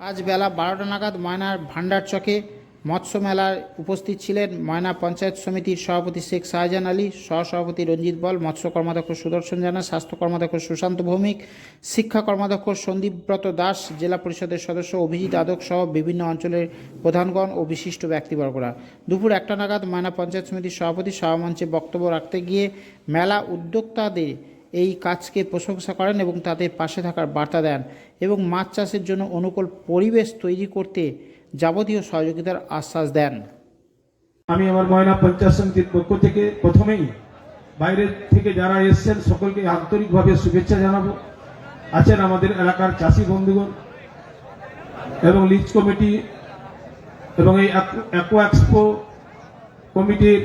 আজ বেলা বারোটা নাগাদ ময়নার ভান্ডার চকে মৎস্য মেলায় উপস্থিত ছিলেন ময়না পঞ্চায়েত সমিতির সভাপতি শেখ শাহজাহান আলী, সহসভাপতি রঞ্জিত বল, মৎস্য কর্মাধ্যক্ষ সুদর্শন জানা, স্বাস্থ্য কর্মাধ্যক্ষ সুশান্ত ভৌমিক, শিক্ষা কর্মাধ্যক্ষ সন্দীপব্রত দাস, জেলা পরিষদের সদস্য অভিজিৎ আদক সহ বিভিন্ন অঞ্চলের প্রধানগণ ও বিশিষ্ট ব্যক্তিবর্গরা। দুপুর একটা নাগাদ ময়না পঞ্চায়েত সমিতির সভাপতি সভামঞ্চে বক্তব্য রাখতে গিয়ে মেলা উদ্যোক্তাদের এই কাজকে প্রশংসা করেন এবং তাদের পাশে থাকার বার্তা দেন এবং মাছ চাষের জন্য অনুকূল পরিবেশ তৈরি করতে যাবতীয় সহযোগিতার আশ্বাস দেন। আমি আমার ময়না পঞ্চায়েত সমিতির পক্ষ থেকে প্রথমেই বাইরের থেকে যারা এসছেন সকলকে আন্তরিকভাবে শুভেচ্ছা জানাব। আছেন আমাদের এলাকার চাষি বন্ধুগণ এবং লিজ কমিটি এবং এই অ্যাকো এক্সপো কমিটির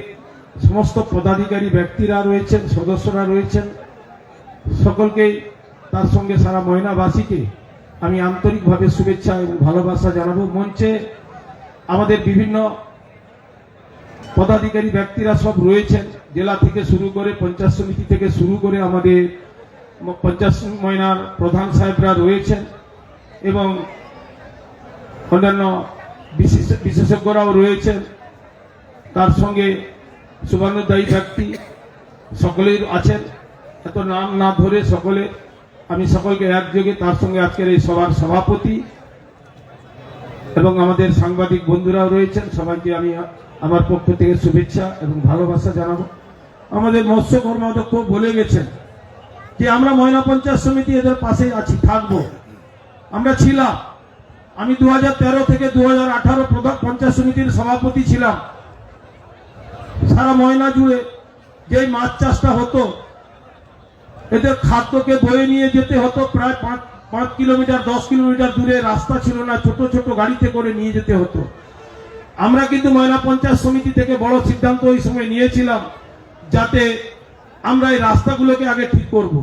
সমস্ত পদাধিকারী ব্যক্তিরা রয়েছেন, সদস্যরা রয়েছেন। সকলকেই তার সঙ্গে সারা ময়নাবাসীকে আমি আন্তরিকভাবে শুভেচ্ছা এবং ভালোবাসা জানাব। মঞ্চে আমাদের বিভিন্ন পদাধিকারী ব্যক্তিরা সব রয়েছেন। জেলা থেকে শুরু করে পঞ্চায়েত সমিতি থেকে শুরু করে আমাদের পঞ্চায়েত ময়নার প্রধান সাহেবরা রয়েছেন এবং অন্যান্য বিশেষজ্ঞরাও রয়েছেন। তার সঙ্গে সুবর্ণদায়ী ব্যক্তি সকলেই আছেন। এত নাম না ধরে সকলে, আমি সকলকে একযোগে তার সঙ্গে আজকের এই সভার সভাপতি এবং আমাদের সাংবাদিক বন্ধুরাও রয়েছেন, সবাইকে আমি আমার পক্ষ থেকে শুভেচ্ছা এবং ভালোবাসা জানাব। আমাদের মৎস্য কর্মাধ্যক্ষ বলে গেছেন যে আমরা ময়না পঞ্চায়েত সমিতি এদের পাশে আছি, থাকব। আমরা ছিলাম। আমি দু হাজার তেরো থেকে দু হাজার পঞ্চায়েত সমিতির সভাপতি ছিলাম। সারা ময়না জুড়ে যেই মাছ চাষটা হতো এদের খাদ্যকে বয়ে নিয়ে যেতে হতো প্রায় পাঁচ পাঁচ কিলোমিটার, দশ কিলোমিটার দূরে রাস্তা ছিল না, ছোট ছোট গাড়িতে করে নিয়ে যেতে হতো। আমরা কিন্তু ময়না পঞ্চায়েত সমিতি থেকে বড় সিদ্ধান্ত ওই সময় নিয়েছিলাম যাতে আমরা এই রাস্তাগুলোকে আগে ঠিক করব।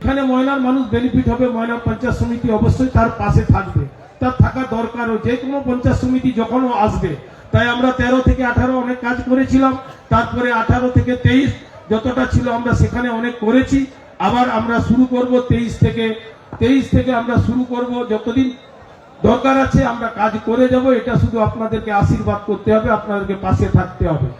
এখানে ময়নার মানুষ বেনিফিট হবে, ময়না পঞ্চায়েত সমিতি অবশ্যই তার পাশে থাকবে। তার থাকা দরকারও, যে কোনো পঞ্চায়েত সমিতি যখনও আসবে, তাই আমরা তেরো থেকে আঠারো অনেক কাজ করেছিলাম, তারপরে আঠারো থেকে তেইশ যতটা ছিল আমরা সেখানে অনেক করেছি। আবার আমরা শুরু করব তেইশ থেকে তেইশ থেকে আমরা শুরু করব, যতদিন দরকার আছে আমরা কাজ করে যাব, এটা শুধু আপনাদেরকে আশীর্বাদ করতে হবে, আপনাদেরকে পাশে থাকতে হবে।